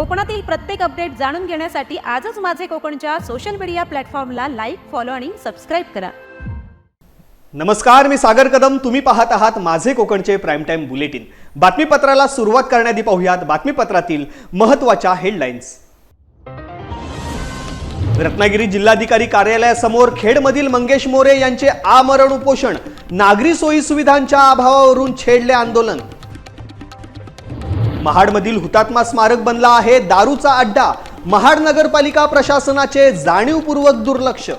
कोकणातील प्रत्येक अपडेट जाणून घेण्यासाठी आजच माझे कोकणच्या सोशल मीडिया प्लॅटफॉर्मला लाईक फॉलो आणि सबस्क्राईब करा. नमस्कार मी सागर कदम. तुम्ही पाहत आहात माझे कोकणचे प्राईम टाईम बुलेटिन बातमीपत्राला सुरुवात करण्याआधी पाहूयात बातमीपत्रातील महत्त्वाच्या हेडलाईन्स रत्नागिरी जिल्हाधिकारी कार्यालयासमोर खेडमधील मंगेश मोरे यांचे आमरण उपोषण. नागरी सोयी सुविधांच्या अभावावरून छेडले आंदोलन. महाडमधील हुतात्मा स्मारक बनला आहे. दारूचा अड्डा महाड नगरपालिका प्रशासनाचे जाणीवपूर्वक दुर्लक्ष.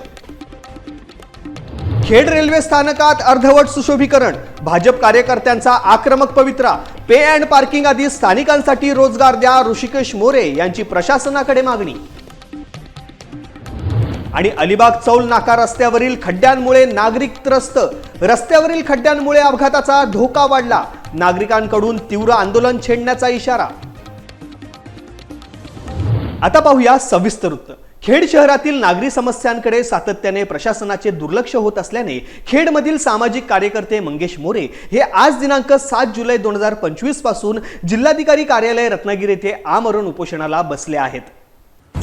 खेड रेल्वे स्थानकात अर्धवट सुशोभीकरण भाजप कार्यकर्त्यांचा आक्रमक पवित्रा पे अँड पार्किंग आदी स्थानिकांसाठी रोजगार द्या ऋषिकेश मोरे यांची प्रशासनाकडे मागणी. आणि अलिबाग चौल नाका रस्त्यावरील खड्ड्यांमुळे नागरिक त्रस्त. रस्त्यावरील खड्ड्यांमुळे अपघाताचा धोका वाढला. नागरिकांकडून तीव्र आंदोलन छेडण्याचा इशारा. आता पाहूया सविस्तर वृत्त. खेड शहरातील नागरी समस्यांकडे सातत्याने प्रशासनाचे दुर्लक्ष होत असल्याने खेडमधील सामाजिक कार्यकर्ते मंगेश मोरे हे आज दिनांक सात जुलै दोन हजार पंचवीसपासून जिल्हाधिकारी कार्यालय रत्नागिरी येथे आमरण उपोषणाला बसले आहेत.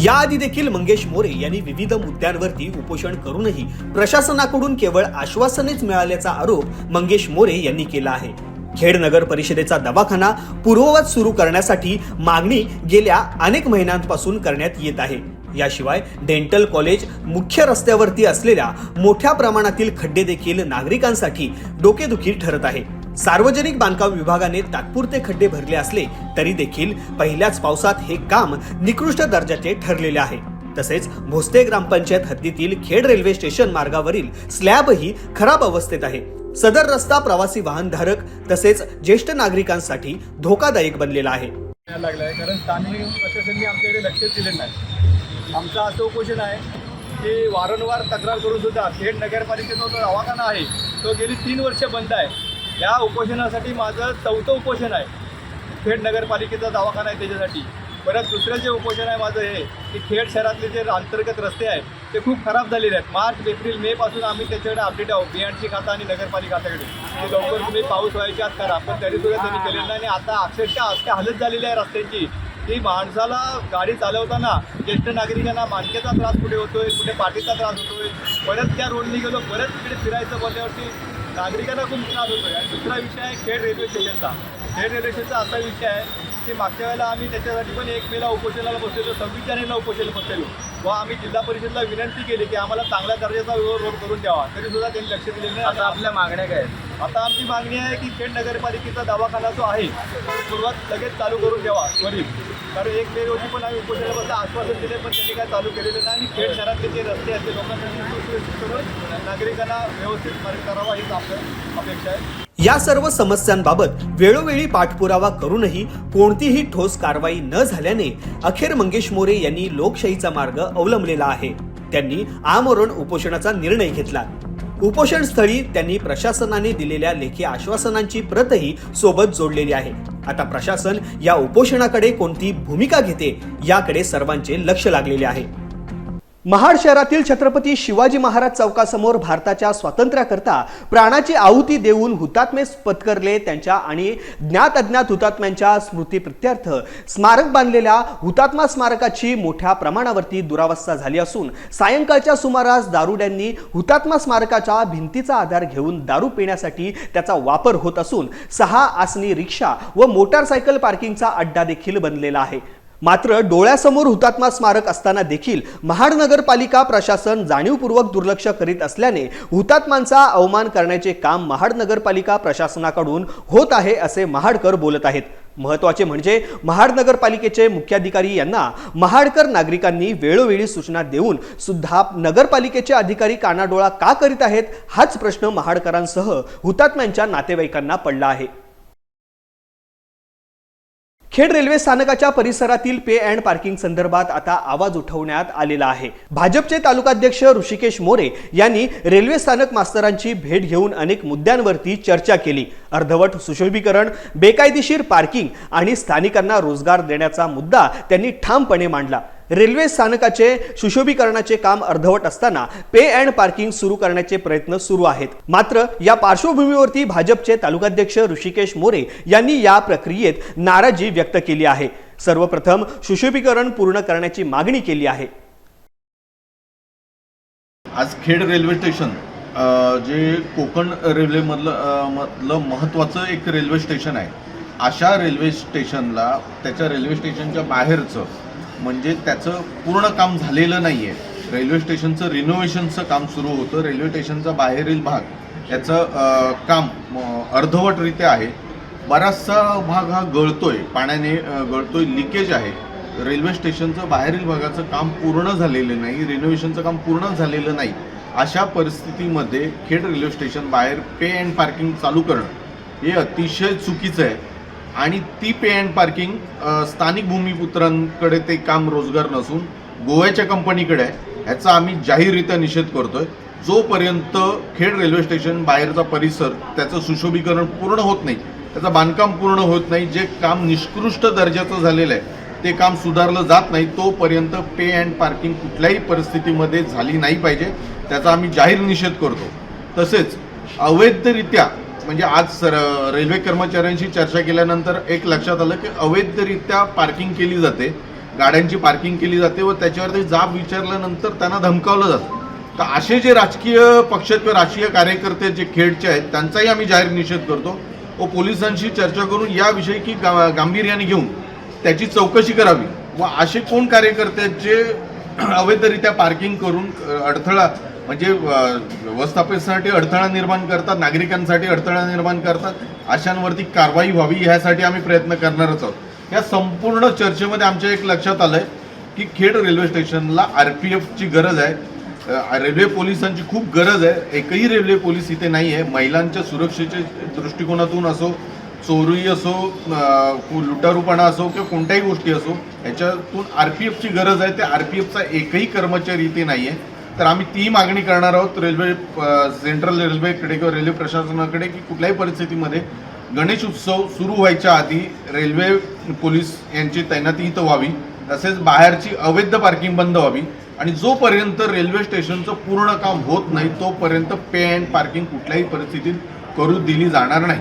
याआधी देखील मंगेश मोरे यांनी विविध मुद्द्यांवरती उपोषण करूनही प्रशासनाकडून केवळ आश्वासनेच मिळाल्याचा आरोप मंगेश मोरे यांनी केला आहे. खेड नगर परिषदेचा दवाखाना पूर्ववत सुरू करण्यासाठी मागणी गेल्या अनेक महिन्यांपासून करण्यात येत आहे. याशिवाय डेंटल कॉलेज मुख्य रस्त्यावरती असलेल्या मोठ्या प्रमाणातील खड्डे देखील नागरिकांसाठी डोकेदुखी ठरत आहे. सार्वजनिक बांधकाम विभागाने तात्पुरते खड्डे भरले असले तरी देखील पहिल्याच पावसात हे काम निकृष्ट दर्जाचे ठरलेले आहे. तसेच भोसते ग्रामपंचायत हद्दीतील खेड रेल्वे स्टेशन मार्गावरील स्लॅबही खराब अवस्थेत आहे. सदर रस्ता प्रवासी वाहनधारक तसेच ज्येष्ठ नागरिकांसाठी धोकादायक बनलेला आहे. लागलाय. कारण स्थानिक प्रशासनाने आमच्याकडे लक्ष दिले नाही. आमचं असं उपोषण आहे की वारंवार तक्रार करून सुद्धा खेड नगरपालिकेचा जो दवाखाना आहे तो गेली तीन वर्ष बंद आहे. या उपोषणासाठी माझं चौथं उपोषण आहे. खेड नगरपालिकेचा दवाखाना आहे त्याच्यासाठी. परत दुसरं जे उपोषण आहे माझं हे की खेड शहरातले जे अंतर्गत रस्ते आहेत ते खूप खराब झालेले आहेत. मार्च एप्रिल मे पासून आम्ही त्याच्याकडे अपडेट आहोत. बी खाता आणि नगरपालिका खात्याकडे. ते लवकर तुम्ही पाऊस व्हायच्या आत करा. पण तरी सुद्धा त्यांनी केलेलं नाही आणि आता अक्षरशः अशा हालत झालेली आहे रस्त्यांची. की माणसाला गाडी चालवताना ज्येष्ठ नागरिकांना मानकेचा त्रास कुठे होतोय कुठे पाठीचा त्रास होतोय? परत त्या रोडनी गेलो परत तिकडे फिरायचं बोलल्यावरती नागरिकांना खूप त्रास होतो आणि दुसरा विषय आहे खेड रेल्वे स्टेशनचा. खेड रेल्वे स्टेशनचा असा विषय आहे की मागच्या वेळेला आम्ही त्याच्यासाठी पण एक मेला उपोषणाला बसलेलो सव्वीस जानेला उपोषणाला बसलेलो. व आम्ही जिल्हा परिषदला विनंती केली की आम्हाला चांगल्या दर्जाचा रोड करून द्यावा. तरी सुद्धा त्यांनी लक्ष दिलेलं नाही. आता आपल्या मागण्या काय आहेत? आता आमची मागणी आहे की खेड नगरपालिकेचा दवाखाना जो आहे तो सुरुवात लगेच चालू करून द्यावा त्वरित कारण एक मे रोजी पण आम्ही उपोषणाबद्दल आश्वासन दिले पण त्यांनी काय चालू केलेलं नाही. आणि खेड शहरातले जे रस्ते आहेत ते लोकांसाठी नागरिकांना व्यवस्थित मार्ग करावा हीच आपल्या अपेक्षा आहे. या सर्व समस्यांबाबत वेळोवेळी पाठपुरावा करूनही कोणतीही ठोस कारवाई न झाल्याने अखेर मंगेश मोरे यांनी लोकशाहीचा मार्ग अवलंबलेला आहे. त्यांनी आमरण उपोषणाचा निर्णय घेतला. उपोषण स्थळी त्यांनी प्रशासनाने दिलेल्या लेखी आश्वासनांची प्रतही सोबत जोडलेली आहे. आता प्रशासन या उपोषणाकडे कोणती भूमिका घेते याकडे सर्वांचे लक्ष लागलेले आहे. महाड शहरातील छत्रपती शिवाजी महाराज चौकासमोर भारताच्या स्वातंत्र्याकरता प्राणाची आहुती देऊन हुतात्मे पत्करले त्यांच्या आणि ज्ञात अज्ञात हुतात्म्यांच्या स्मृतीप्रित्यर्थ स्मारक बांधलेल्या हुतात्मा स्मारकाची मोठ्या प्रमाणावरती दुरावस्था झाली असून सायंकाळच्या सुमारास दारुड्यांनी हुतात्मा स्मारकाच्या भिंतीचा आधार घेऊन दारू पिण्यासाठी त्याचा वापर होत असून सहा आसनी रिक्षा व मोटारसायकल पार्किंगचा अड्डा देखील बनलेला आहे. मात्र डोळ्यासमोर हुतात्मा स्मारक असताना देखील महाड नगरपालिका प्रशासन जाणीवपूर्वक दुर्लक्ष करीत असल्याने हुतात्मांचा अवमान करण्याचे काम महाड नगरपालिका प्रशासनाकडून होत आहे असे महाडकर बोलत आहेत. महत्त्वाचे म्हणजे महाड नगरपालिकेचे मुख्याधिकारी यांना महाडकर नागरिकांनी वेळोवेळी सूचना देऊन सुद्धा नगरपालिकेचे अधिकारी कानाडोळा का करीत आहेत हाच प्रश्न महाडकरांसह हुतात्म्यांच्या नातेवाईकांना पडला आहे. खेड रेल्वे स्थानकाच्या परिसरातील पे अँड पार्किंग संदर्भात आता आवाज उठवण्यात आलेला आहे. भाजपचे तालुकाध्यक्ष ऋषिकेश मोरे यांनी रेल्वे स्थानक मास्तरांची भेट घेऊन अनेक मुद्द्यांवरती चर्चा केली. अर्धवट सुशोभीकरण बेकायदेशीर पार्किंग आणि स्थानिकांना रोजगार देण्याचा मुद्दा त्यांनी ठामपणे मांडला. रेल्वे स्थानकाचे सुशोभीकरणाचे काम अर्धवट असताना पे अँड पार्किंग सुरू करण्याचे प्रयत्न सुरू आहेत. मात्र या पार्श्वभूमीवरती भाजपचे तालुकाध्यक्ष ऋषिकेश मोरे यांनी या प्रक्रियेत नाराजी व्यक्त केली आहे. सर्वप्रथम सुशोभीकरण पूर्ण करण्याची मागणी केली आहे. आज खेड रेल्वे स्टेशन जे कोकण रेल्वेमधलं मधलं महत्त्वाचं एक रेल्वे स्टेशन आहे. अशा रेल्वे स्टेशनला त्याच्या रेल्वे स्टेशनच्या बाहेरचं म्हणजे त्याचं पूर्ण काम झालेलं नाही आहे रेल्वे स्टेशनचं रिनोव्हेशनचं काम सुरू होतं. रेल्वे स्टेशनचा बाहेरील भाग याचं काम अर्धवटरित्या आहे. बराचसा भाग हा गळतोय. पाण्याने गळतोय. लिकेज आहे. रेल्वे स्टेशनचं बाहेरील भागाचं काम पूर्ण झालेलं नाही. रिनोव्हेशनचं काम पूर्ण झालेलं नाही. अशा परिस्थितीमध्ये खेड रेल्वे स्टेशन बाहेर पे अँड पार्किंग चालू करणं हे अतिशय चुकीचं आहे. आणि ती पे अँड पार्किंग स्थानिक भूमिपुत्रांकडे ते काम रोजगार नसून गोव्याच्या कंपनीकडे आहे. ह्याचा आम्ही जाहीररित्या निषेध करतोय. जोपर्यंत खेड रेल्वे स्टेशन बाहेरचा परिसर त्याचं सुशोभीकरण पूर्ण होत नाही त्याचं बांधकाम पूर्ण होत नाही जे काम निष्कृष्ट दर्जाचं झालेलं आहे ते काम सुधारलं जात नाही तोपर्यंत पे अँड पार्किंग कुठल्याही परिस्थितीमध्ये झाली नाही पाहिजे. त्याचा आम्ही जाहीर निषेध करतो. तसेच अवैधरित्या म्हणजे आज सर रेल्वे कर्मचाऱ्यांशी चर्चा केल्यानंतर एक लक्षात आलं की अवैधरित्या पार्किंग केली जाते गाड्यांची पार्किंग केली जाते व त्याच्यावरती जाब विचारल्यानंतर त्यांना धमकावलं जातं. तर असे जे राजकीय पक्ष किंवा राजकीय कार्यकर्ते जे खेडचे आहेत त्यांचाही आम्ही जाहीर निषेध करतो व पोलिसांशी चर्चा करून याविषयी की गा गांभीर्याने घेऊन त्याची चौकशी करावी. व असे कोण कार्यकर्ते आहेत जे अवैधरित्या पार्किंग करून अडथळा म्हणजे अ, व्यवस्थापनासाठी अडथळा निर्माण करतात नागरिकांसाठी अडथळा निर्माण करतात अशांवरती कारवाई व्हावी ह्यासाठी आम्ही प्रयत्न करणारच आहोत. या संपूर्ण चर्चेमध्ये आमच्या एक लक्षात आलंय की खेड रेल्वे स्टेशनला आर पी एफची गरज आहे. रेल्वे पोलिसांची खूप गरज आहे. एकही रेल्वे पोलीस इथे नाही आहे महिलांच्या सुरक्षेच्या दृष्टिकोनातून असो चोरी असो लुटारूपणा असो किंवा कोणत्याही गोष्टी असो याच्यातून आर पी एफची गरज आहे. त्या आर पी एफचा एकही कर्मचारी इथे नाही आहे तर आम्ही ती मागणी करणार आहोत रेल्वे सेंट्रल रेल्वेकडे किंवा रेल्वे प्रशासनाकडे की कुठल्याही परिस्थितीमध्ये गणेश उत्सव सुरू व्हायच्या आधी रेल्वे पोलीस यांची तैनाती इथं व्हावी तसेच बाहेरची अवैध पार्किंग बंद व्हावी आणि जोपर्यंत रेल्वे स्टेशनचं पूर्ण काम होत नाही तोपर्यंत पे अँड पार्किंग कुठल्याही परिस्थितीत करू दिली जाणार नाही.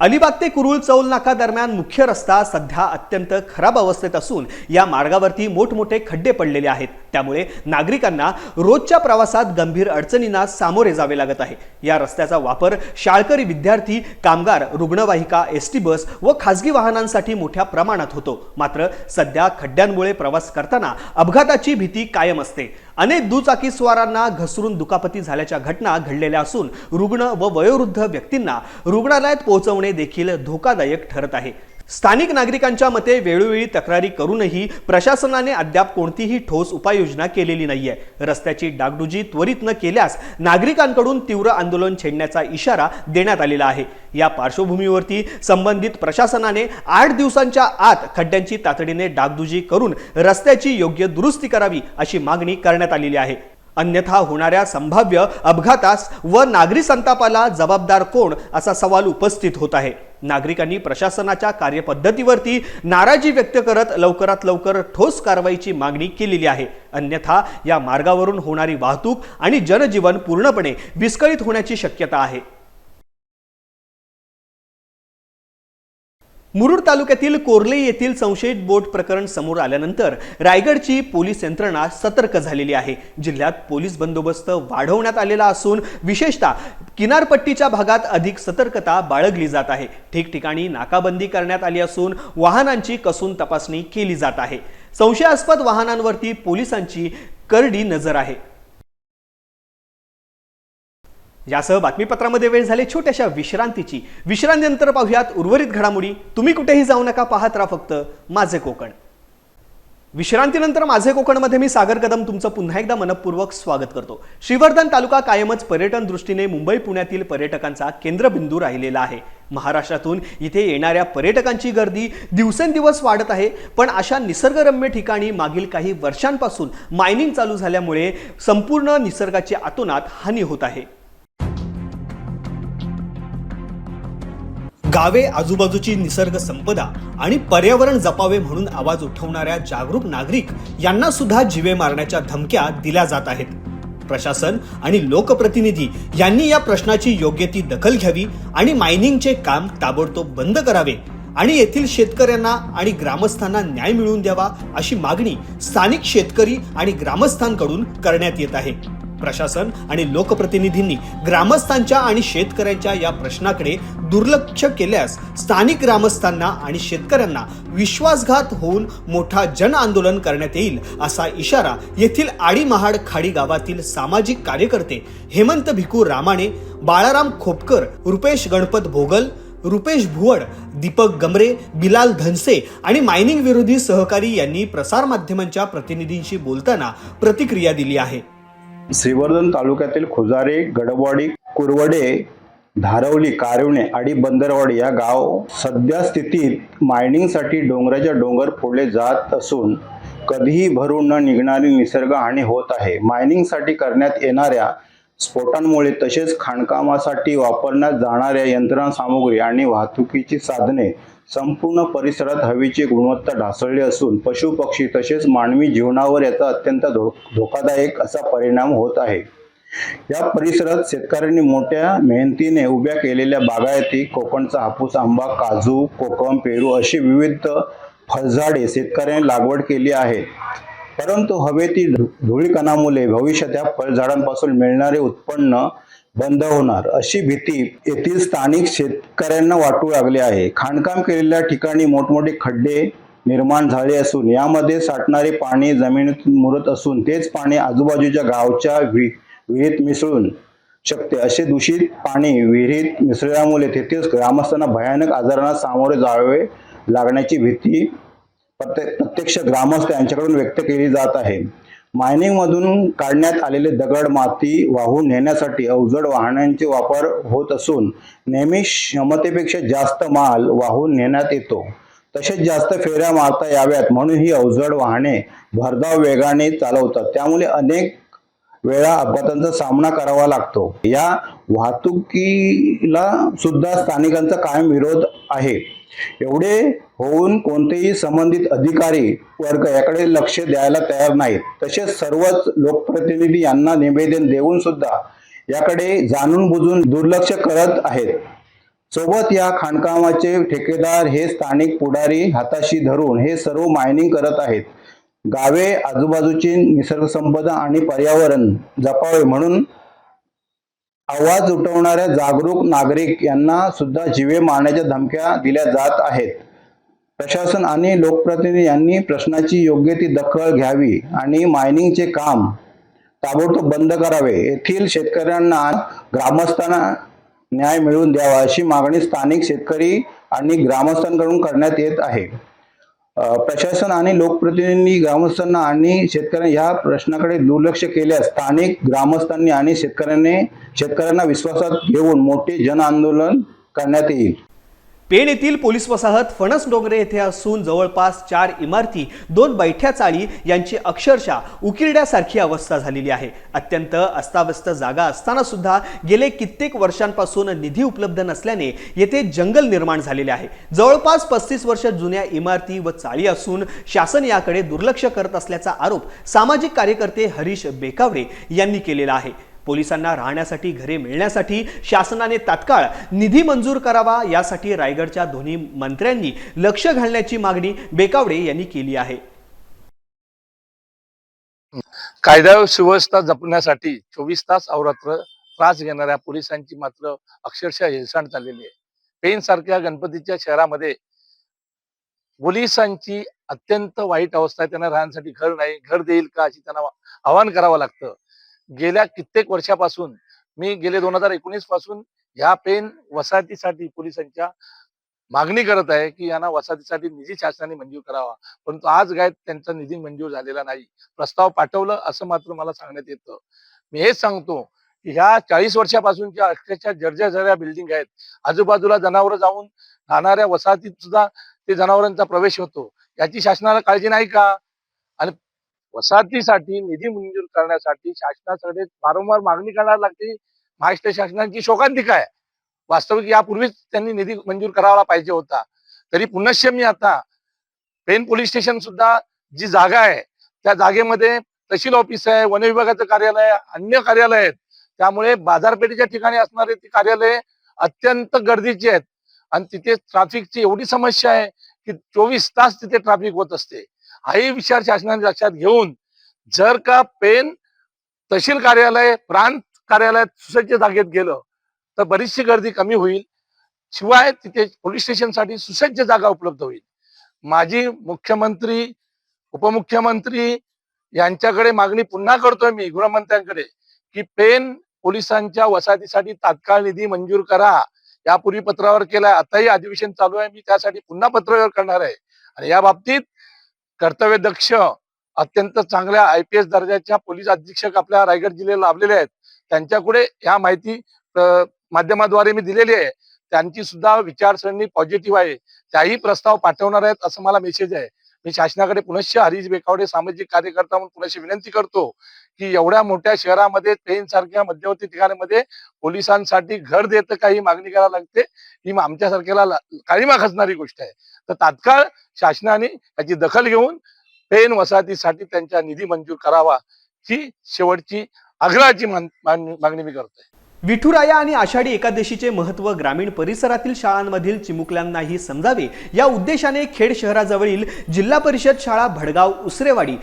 अलिबाग ते कुरुळ चौल नाका दरम्यान मुख्य रस्ता सध्या अत्यंत खराब अवस्थेत असून या मार्गावरती मोठमोठे खड्डे पडलेले आहेत. त्यामुळे नागरिकांना रोजच्या प्रवासात गंभीर अडचणींना सामोरे जावे लागत आहे. या रस्त्याचा वापर शाळकरी विद्यार्थी कामगार रुग्णवाहिका एस टी बस व खासगी वाहनांसाठी मोठ्या प्रमाणात होतो. मात्र सध्या खड्ड्यांमुळे प्रवास करताना अपघाताची भीती कायम असते. अनेक दुचाकी स्वारांना घसरून दुखापती झाल्याच्या घटना घडलेल्या असून रुग्ण व वयोवृद्ध व्यक्तींना रुग्णालयात पोहोचवणे देखील धोकादायक ठरत आहे. स्थानिक नागरिकांच्या मते वेळोवेळी तक्रारी करूनही प्रशासनाने अद्याप कोणतीही ठोस उपाययोजना केलेली नाहीये. रस्त्याची डागडुजी त्वरित न केल्यास नागरिकांकडून तीव्र आंदोलन छेडण्याचा इशारा देण्यात आलेला आहे. या पार्श्वभूमीवरती संबंधित प्रशासनाने आठ दिवसांच्या आत खड्ड्यांची तातडीने डागडुजी करून रस्त्याची योग्य दुरुस्ती करावी अशी मागणी करण्यात आलेली आहे. अन्यथा होणाऱ्या संभाव्य अपघातास व नागरी संतापाला जबाबदार कोण असा सवाल उपस्थित होत आहे. नागरिकांनी प्रशासनाच्या कार्यपद्धतीवरती नाराजी व्यक्त करत लवकरात लवकर ठोस कारवाईची मागणी केलेली आहे. अन्यथा या मार्गावरून होणारी वाहतूक आणि जनजीवन पूर्णपणे विस्कळीत होण्याची शक्यता आहे. मुरुड तालुक्यातील कोर्ले येथील संशयित बोट प्रकरण समोर आल्यानंतर रायगडची पोलीस यंत्रणा सतर्क झालेली आहे. जिल्ह्यात पोलीस बंदोबस्त वाढवण्यात आलेला असून विशेषतः किनारपट्टीच्या भागात अधिक सतर्कता बाळगली जात आहे. ठिकठिकाणी नाकाबंदी करण्यात आली असून वाहनांची कसून तपासणी केली जात आहे. संशयास्पद वाहनांवरती पोलिसांची करडी नजर आहे. यासह बातमीपत्रामध्ये वेळ झाली छोट्याशा विश्रांतीची. विश्रांतीनंतर पाहूयात उर्वरित घडामोडी. तुम्ही कुठेही जाऊ नका पाहत राहा फक्त माझे कोकण. विश्रांतीनंतर माझे कोकणमध्ये मी सागर कदम तुमचं पुन्हा एकदा मनपूर्वक स्वागत करतो. श्रीवर्धन तालुका कायमच पर्यटन दृष्टीने मुंबई पुण्यातील पर्यटकांचा केंद्रबिंदू राहिलेला आहे. महाराष्ट्रातून इथे येणाऱ्या पर्यटकांची गर्दी दिवसेंदिवस वाढत आहे. पण अशा निसर्गरम्य ठिकाणी मागील काही वर्षांपासून मायनिंग चालू झाल्यामुळे संपूर्ण निसर्गाची आतोनात हानी होत आहे. गावे आजूबाजूची निसर्ग संपदा आणि पर्यावरण जपावे म्हणून आवाज उठवणाऱ्या जागरूक नागरिक यांना सुद्धा जीवे मारण्याच्या धमक्या दिल्या जात आहेत. प्रशासन आणि लोकप्रतिनिधी यांनी या प्रश्नाची योग्य ती दखल घ्यावी आणि मायनिंगचे काम ताबडतोब बंद करावे आणि येथील शेतकऱ्यांना आणि ग्रामस्थांना न्याय मिळवून द्यावा अशी मागणी स्थानिक शेतकरी आणि ग्रामस्थांकडून करण्यात येत आहे. प्रशासन आणि लोकप्रतिनिधींनी ग्रामस्थांच्या आणि शेतकऱ्यांच्या या प्रश्नाकडे दुर्लक्ष केल्यास स्थानिक ग्रामस्थांना आणि शेतकऱ्यांना विश्वासघात होऊन मोठा जन आंदोलन करण्यात येईल असा इशारा येथील आडीमहाड खाडी गावातील सामाजिक कार्यकर्ते हेमंत भिकू रामाने बाळाराम खोपकर रुपेश गणपत भोगल रुपेश भुवड दीपक गमरे बिलाल धनसे आणि मायनिंग विरोधी सहकारी यांनी प्रसारमाध्यमांच्या प्रतिनिधींशी बोलताना प्रतिक्रिया दिली आहे. श्रीवर्धन तालुक्यातील खुजारे गडवाडी कुरवडे धारवली कारवणे आणि बंदरवाडी या गाव सध्या स्थितीत मायनिंगसाठी डोंगराच्या डोंगर फोडले जात असून कधीही भरून न निघणारी निसर्ग हानी होत आहे. मायनिंगसाठी करण्यात येणाऱ्या स्फोटांमुळे तसेच खाणकामासाठी वापरण्यात जाणाऱ्या यंत्रसामुग्री आणि वाहतुकीची साधने संपूर्ण परिसरात हवेची गुणवत्ता ढासळली असून पशु पक्षी तसेच मानवी जीवनावर याचा अत्यंत धो धोकादायक असा परिणाम होत आहे. या परिसरात शेतकऱ्यांनी मोठ्या मेहनतीने उभ्या केलेल्या बागायती कोकणचा हापूस आंबा काजू कोकम पेरू अशी विविध फळझाडे शेतकऱ्यांनी लागवड केली आहे. परंतु हवेतील धु- धुळीकणामुळे भविष्यात या फळझाडांपासून मिळणारे उत्पन्न बंद होणार. अशी भीती येथील स्थानिक शेतकऱ्यांना वाटू लागली आहे. खाणकाम केलेल्या ठिकाणी मोठमोठे खड्डे निर्माण झाले असून यामध्ये साठणारे पाणी जमिनीत मुरत असून तेच पाणी आजूबाजूच्या गावच्या विहिरीत मिसळून शकते. असे दूषित पाणी विहिरीत मिसळल्यामुळे तेथील ग्रामस्थांना भयानक आजारांना सामोरे जावे लागण्याची भीती प्रत्यक्ष ग्रामस्थ यांच्याकडून व्यक्त केली जात आहे. मायनिंगमधून काढण्यात आलेले दगड माती वाहून नेण्यासाठी अवजड वाहनांचे वापर होत असून नेहमी क्षमतेपेक्षा जास्त माल वाहून नेण्यात येतो. तसेच जास्त फेऱ्या मारता याव्यात म्हणून ही अवजड वाहने भरधाव वेगाने चालवतात. त्यामुळे अनेक वेळा अपघातांचा सामना करावा लागतो. या वाहतुकीला सुद्धा स्थानिकांचा कायम विरोध आहे. एवढे होऊन कोणतेही संबंधित अधिकारी वर्ग याकडे लक्ष द्यायला तयार नाहीत. तसेच सर्वच लोकप्रतिनिधी यांना निवेदन देऊन सुद्धा याकडे जाणून बुजून दुर्लक्ष करत आहेत. सोबत या खाणकामाचे ठेकेदार हे स्थानिक पुढारी हाताशी धरून हे सर्व मायनिंग करत आहेत. गावे आजूबाजूची निसर्गसंपदा आणि पर्यावरण जपावे म्हणून आवाज उठवणाऱ्या जागरूक नागरिक यांना सुद्धा जीवे मारण्याच्या धमक्या दिल्या जात आहेत. प्रशासन आणि लोकप्रतिनिधी यांनी प्रश्नाची योग्य ती दखल घ्यावी आणि मायनिंगचे काम ताबडतोब बंद करावे. येथील शेतकऱ्यांना ग्रामस्थांना न्याय मिळवून द्यावा अशी मागणी स्थानिक शेतकरी आणि ग्रामस्थांकडून करण्यात येत आहे. प्रशासन आणि लोकप्रतिनिधी ग्रामस्थांना आणि शेतकऱ्यांना या प्रश्नाकडे दुर्लक्ष केल्यास स्थानिक ग्रामस्थांनी आणि शेतकऱ्यांनी शेतकऱ्यांना विश्वासात घेऊन मोठे जन आंदोलन करण्यात येईल. पेण येथील पोलीस वसाहत फणस डोंगरे येथे असून जवळपास चार इमारती दोन बैठ्या चाळी यांची अक्षरशः उकिरड्यासारखी अवस्था झालेली आहे. अत्यंत अस्ताव्यस्त जागा असताना सुद्धा गेले कित्येक वर्षांपासून निधी उपलब्ध नसल्याने येथे जंगल निर्माण झालेले आहे. जवळपास पस्तीस वर्ष जुन्या इमारती व चाळी असून शासन याकडे दुर्लक्ष करत असल्याचा आरोप सामाजिक कार्यकर्ते हरीश बेकावरे यांनी केलेला आहे. पोलिसांना राहण्यासाठी घरे मिळण्यासाठी शासनाने तात्काळ निधी मंजूर करावा यासाठी रायगडच्या दोन्ही मंत्र्यांनी लक्ष घालण्याची मागणी बेकावडे यांनी केली आहे. कायदा सुव्यवस्था जपण्यासाठी चोवीस तास अवरात्र त्रास घेणाऱ्या पोलिसांची मात्र अक्षरशः हेळसांड चाललेली आहे. पेन सारख्या गणपतीच्या शहरामध्ये पोलिसांची अत्यंत वाईट अवस्था आहे. त्यांना राहण्यासाठी घर नाही घर देईल का अशी त्यांना आवाहन करावं लागतं. गेल्या कित्येक वर्षापासून मी गेले दोन हजार एकोणीसपासून ह्या पेन वसाहतीसाठी पोलिसांच्या मागणी करत आहे की यांना वसाहतीसाठी निधी शासनाने मंजूर करावा. परंतु आज काय त्यांचा निधी मंजूर झालेला नाही. प्रस्ताव पाठवलं असं मात्र मला सांगण्यात येतं. मी हेच सांगतो की ह्या चाळीस वर्षापासूनच्या अक्षरशः जर्जर झालेल्या बिल्डिंग आहेत. आजूबाजूला जनावरं जाऊन राहणाऱ्या वसाहतीत सुद्धा ते जनावरांचा प्रवेश होतो. याची शासनाला काळजी नाही का? वसाहतीसाठी निधी मंजूर करण्यासाठी शासनाकडे वारंवार मागणी करायला लागते. महाराष्ट्र शासनाची शोकांतिका आहे. वास्तविक यापूर्वीच त्यांनी निधी मंजूर करावा पाहिजे होता. तरी पुनश्च मी आता पेन पोलीस स्टेशन सुद्धा जी जागा आहे त्या जागेमध्ये तहसील ऑफिस आहे वन विभागाचं कार्यालय अन्य कार्यालय आहेत. त्यामुळे बाजारपेठेच्या ठिकाणी असणारे ती कार्यालय अत्यंत गर्दीची आहेत. आणि तिथे ट्रॅफिकची एवढी समस्या आहे की चोवीस तास तिथे ट्रॅफिक होत असते. हाही विचार शासनाने लक्षात घेऊन जर का पेन तहसील कार्यालय प्रांत कार्यालयात सुसज्ज जागेत गेलं तर बरीचशी गर्दी कमी होईल. शिवाय तिथे पोलीस स्टेशनसाठी सुसज्ज जागा उपलब्ध होईल. माजी मुख्यमंत्री उपमुख्यमंत्री यांच्याकडे मागणी पुन्हा करतोय मी गृहमंत्र्यांकडे की पेन पोलिसांच्या वसाहतीसाठी तात्काळ निधी मंजूर करा. यापूर्वी पत्रावर केलाय आताही अधिवेशन चालू आहे मी त्यासाठी पुन्हा पत्रावर करणार आहे. आणि या बाबतीत कर्तव्यदक्ष अत्यंत चांगल्या आय पी एस दर्जाच्या पोलीस अधीक्षक आपल्या रायगड जिल्ह्याला लाभलेले आहेत. त्यांच्याकडे ह्या माहिती माध्यमाद्वारे मी दिलेली आहे. त्यांची सुद्धा विचारसरणी पॉझिटिव्ह आहे. त्याही प्रस्ताव पाठवणार आहेत असं मला मेसेज आहे. मी शासनाकडे पुनश्च हरीश बेकावडे सामाजिक कार्यकर्ता म्हणून पुनश्च विनंती करतो. की एवढ्या मोठ्या शहरामध्ये ट्रेन सारख्या मध्यवर्ती ठिकाणामध्ये पोलिसांसाठी घर देत काही मागणी करायला लागते? ही आमच्यासारख्याला काळीमा खचणारी गोष्ट आहे. तर तात्काळ शासनाने याची दखल घेऊन पेन वसाहतीसाठी त्यांच्या निधी मंजूर करावा ही शेवटची आग्रहाची मागणी मी करतोय. विठुराया आणि आषाढी एकादशीचे महत्त्व ग्रामीण परिसरातील शाळांमधील चिमुकल्यांनाही समजावे या उद्देशाने खेड शहराजवळील जिल्हा परिषद शाळा भडगाव उसरेवाडी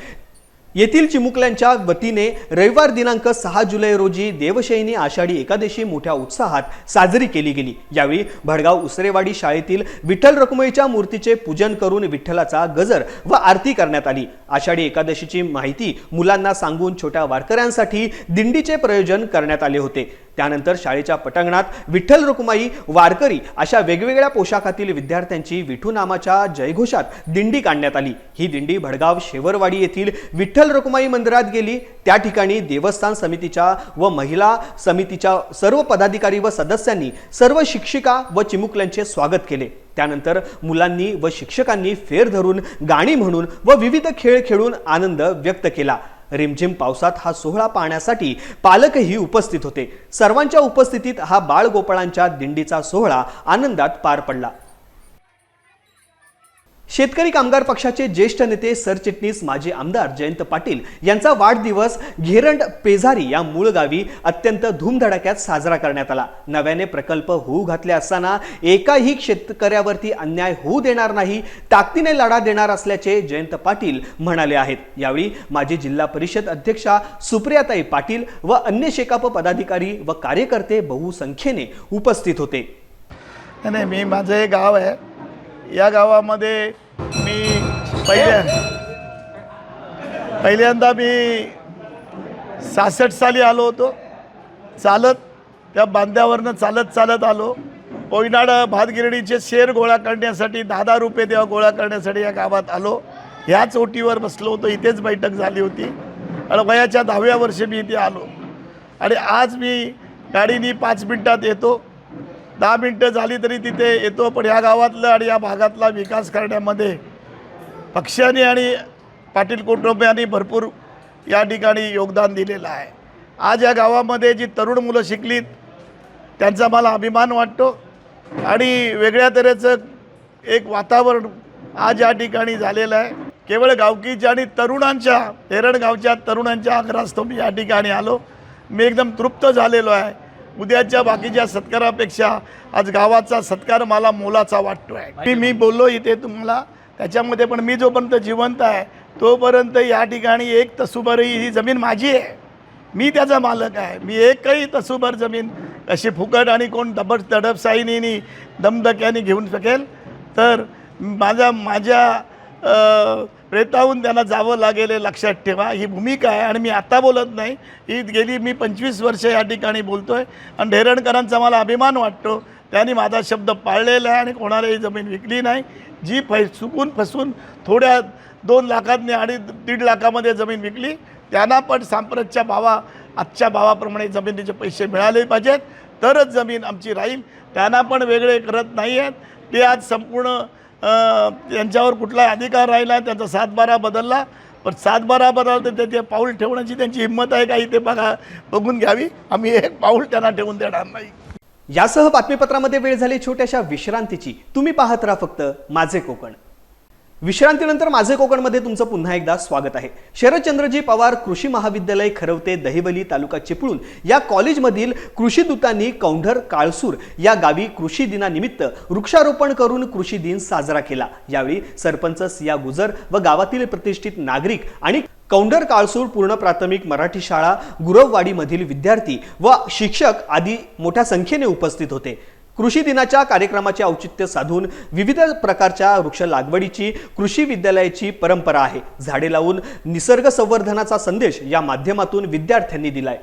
येथील चिमुकल्यांच्या वतीने रविवार दिनांक सहा जुलै रोजी देवशयनी आषाढी एकादशी मोठ्या उत्साहात साजरी केली गेली. यावेळी भडगाव उसरेवाडी शाळेतील विठ्ठल रखुमाईच्या मूर्तीचे पूजन करून विठ्ठलाचा गजर व आरती करण्यात आली. आषाढी एकादशीची माहिती मुलांना सांगून छोट्या वारकऱ्यांसाठी दिंडीचे प्रयोजन करण्यात आले होते. त्यानंतर शाळेच्या पटांगणात विठ्ठल रुक्माई वारकरी अशा वेगवेगळ्या पोशाखातील विद्यार्थ्यांची विठू नामाच्या जयघोषात दिंडी काढण्यात आली. ही दिंडी भडगाव शेवरवाडी येथील विठ्ठल रुक्माई मंदिरात गेली. त्या ठिकाणी देवस्थान समितीच्या व महिला समितीच्या सर्व पदाधिकारी व सदस्यांनी सर्व शिक्षिका व चिमुकल्यांचे स्वागत केले. त्यानंतर मुलांनी व शिक्षकांनी फेर धरून गाणी म्हणून व विविध खेळ खेळून आनंद व्यक्त केला. रिमझिम पावसात हा सोहळा पाहण्यासाठी पालकही उपस्थित होते. सर्वांच्या उपस्थितीत हा बाळगोपाळांच्या दिंडीचा सोहळा आनंदात पार पडला. शेतकरी कामगार पक्षाचे ज्येष्ठ नेते सरचिटणीस माजी आमदार जयंत पाटील यांचा वाढदिवस घेरंड पेझारी या मूळ गावी अत्यंत धूमधडाक्यात साजरा करण्यात आला. नव्याने प्रकल्प होऊ घातले असताना एकाही शेतकऱ्यावरती अन्याय होऊ देणार नाही ताकदीने लढा देणार असल्याचे जयंत पाटील म्हणाले आहेत. यावेळी माजी जिल्हा परिषद अध्यक्षा सुप्रियाताई पाटील व अन्य शेकाप पदाधिकारी व कार्यकर्ते बहुसंख्येने उपस्थित होते. नाही मी माझं हे गाव आहे. या गावामध्ये मी पहिल्या पहिल्यांदा मी सहासष्ट साली आलो होतो. चालत त्या बांध्यावरनं चालत चालत आलो. पोयनाड भातगिरणीचे शेर गोळा करण्यासाठी दहा दहा रुपये तेव्हा गोळा करण्यासाठी या गावात आलो. ह्याच ओटीवर बसलो होतो इथेच बैठक झाली होती. आणि वयाच्या दहाव्या वर्षी मी इथे आलो. आणि आज मी गाडीनी पाच मिनटात येतो. दहा मिनटं झाली तरी तिथे येतो पण या गावातलं आणि या भागातला विकास करण्यामध्ये पक्षाने आणि पाटील कुटुंबियांनी भरपूर या ठिकाणी योगदान दिलेलं आहे. आज या गावामध्ये जी तरुण मुलं शिकलीत त्यांचा मला अभिमान वाटतो आणि वेगळ्या तऱ्हेचं एक वातावरण आज या ठिकाणी झालेलं आहे. केवळ गावकीच्या आणि तरुणांच्या तेरण गावच्या तरुणांच्या आग्रहास्तव मी या ठिकाणी आलो. मी एकदम तृप्त झालेलो आहे. उद्याच्या बाकीच्या सत्कारापेक्षा आज गावाचा सत्कार मला मोलाचा वाटतो आहे मी मी बोललो इथे तुम्हाला त्याच्यामध्ये पण मी जोपर्यंत जिवंत आहे तोपर्यंत या ठिकाणी एक तसुभरही ही जमीन माझी आहे. मी त्याचा मालक आहे. मी एकही तसुभर जमीन अशी फुकट आणि कोण दबड दडपशाहीनी दमदक्याने घेऊन शकेल तर माझ्या माझ्या प्रेताहून त्यांना जावं लागेल हे लक्षात ठेवा. ही भूमिका आहे आणि मी आता बोलत नाही. ही गेली मी पंचवीस वर्ष या ठिकाणी बोलतो आहे आणि ढेरणकरांचा मला अभिमान वाटतो. त्यांनी माझा शब्द पाळलेला आहे आणि कोणालाही जमीन विकली नाही. जी फै चुकून फसून थोड्या दोन लाखातने आणि दीड लाखामध्ये जमीन विकली. त्यांना पण सांप्रतच्या भावा आजच्या भावाप्रमाणे जमिनीचे पैसे मिळाले पाहिजेत. तरच जमीन आमची राहील. त्यांना पण वेगळे करत नाही आहेत ते आज संपूर्ण त्यांच्यावर कुठलाही अधिकार राहिला त्यांचा सातबारा बदलला. पण सातबारा बदलला तर ते- ते पाऊल ठेवण्याची त्यांची हिंमत आहे काही ते बघा बघून घ्यावी. आम्ही एक पाऊल त्यांना ठेवून देणार नाही. यासह बातमीपत्रामध्ये वेळ झाली छोट्याशा विश्रांतीची. तुम्ही पाहत राहा फक्त माझे कोकण. विश्रांतीनंतर माझे कोकणमध्ये तुमचं पुन्हा एकदा स्वागत आहे. शरदचंद्रजी पवार कृषी महाविद्यालय खरवते दहिवली तालुका चिपळूण. या कॉलेजमधील कृषी दूतांनी कौंढर काळसूर या गावी कृषी दिनानिमित्त वृक्षारोपण करून कृषी दिन साजरा केला. यावेळी सरपंच सिया गुजर व गावातील प्रतिष्ठित नागरिक आणि कौंढर काळसूर पूर्ण प्राथमिक मराठी शाळा गुरववाडीमधील विद्यार्थी व शिक्षक आदी मोठ्या संख्येने उपस्थित होते. कृषी दिनाच्या कार्यक्रमाचे औचित्य साधून विविध प्रकारच्या वृक्ष लागवडीची कृषी विद्यालयाची परंपरा आहे. झाडे लावून निसर्ग संवर्धनाचा संदेश या माध्यमातून विद्यार्थ्यांनी दिलाय.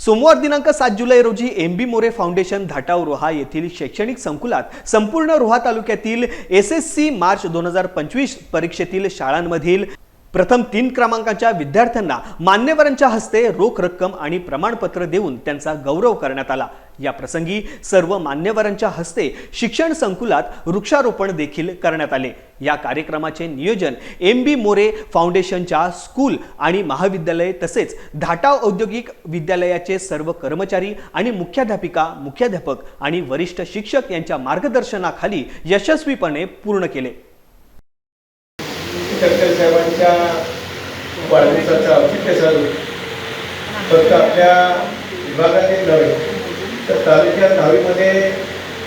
सोमवार दिनांक सात जुलै रोजी M B More foundation Dhatav Roha येथील शैक्षणिक संकुलात संपूर्ण रोहा तालुक्यातील एस एस सी मार्च दोन हजार पंचवीस परीक्षेतील शाळांमधील प्रथम तीन क्रमांकाच्या विद्यार्थ्यांना मान्यवरांच्या हस्ते रोख रक्कम आणि प्रमाणपत्र देऊन त्यांचा गौरव करण्यात आला. या प्रसंगी सर्व मान्यवरांच्या हस्ते शिक्षण संकुलात वृक्षारोपण देखील करण्यात आले. या कार्यक्रमाचे नियोजन एम बी मोरे फाउंडेशनच्या स्कूल आणि महाविद्यालय तसेच धाटाव औद्योगिक विद्यालयाचे सर्व कर्मचारी आणि मुख्याध्यापिका मुख्याध्यापक आणि वरिष्ठ शिक्षक यांच्या मार्गदर्शनाखाली यशस्वीपणे पूर्ण केले. तटकरे साहेबांच्या वाढदिवसाचं औचित्य साधून फक्त आपल्या विभागातील नव्हे तर तालुक्यात दहावीमध्ये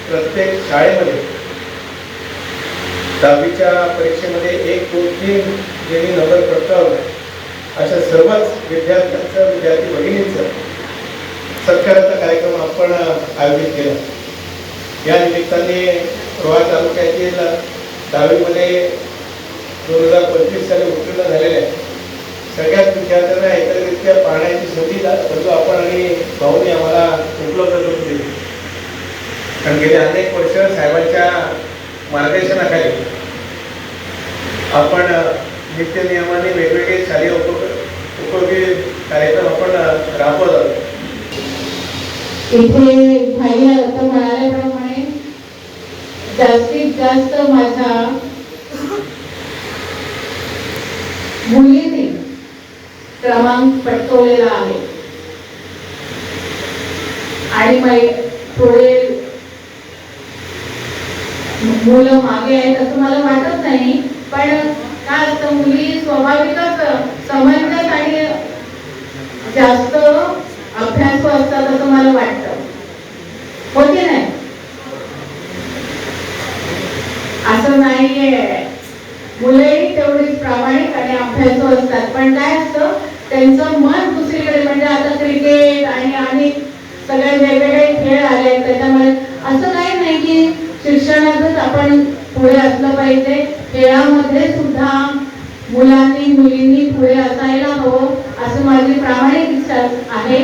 प्रत्येक शाळेमध्ये दहावीच्या परीक्षेमध्ये एक दोन तीन ज्यांनी नंबर पटकावलं. अशा सर्वच विद्यार्थ्यांचं विद्यार्थी भगिनींचं सत्काराचा कार्यक्रम आपण आयोजित केला. या निमित्ताने रोहा तालुक्यातील दहावीमध्ये दोन हजार पंचवीस साली उत्तीर्ण झालेल्या आहे. सगळ्याच विद्यार्थ्यांना एकत्रितरित्या पाहण्याची संधी बंधू आपण आणि भाऊनी आम्हाला उपलब्ध करून दिली. कारण गेले अनेक वर्ष साहेबांच्या मार्गदर्शनाखाली आपण नित्यनियमाने वेगवेगळे शालेय उप उपयोगी कार्यक्रम आपण राबवत आहोत इथे भाई आता म्हणाल्याप्रमाणे जास्तीत जास्त माझा मुलीने क्रमांक पटकवलेला आहे. आणि मै- थोडे मुलं मागे आहेत असं मला वाटत नाही पण काय असतं मुली स्वाभाविकच समंजस आणि जास्त अभ्यास असतात असं मला वाटतं. हो की नाही? असं नाहीये. मुलंही तेवढीच प्रामाणिक आणि अभ्यास असतात पण काय असतं त्यांचं मन दुसरीकडे म्हणजे आता क्रिकेट आणि आणि सगळे वेगवेगळे खेळ आले आहेत त्याच्यामुळे असं काही नाही की शिक्षणातच आपण पुढे असलं पाहिजे. खेळामध्ये सुद्धा मुलांनी मुलींनी पुढे असायला हवं असं माझी प्रामाणिक इच्छा आहे.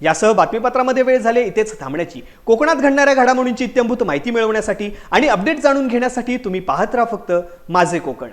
यासह बातमीपत्रामध्ये वेळ झाले इथेच थांबण्याची. कोकणात घडणाऱ्या घडामोडींची इत्यंभूत माहिती मिळवण्यासाठी आणि अपडेट जाणून घेण्यासाठी तुम्ही पाहत राहा फक्त माझे कोकण.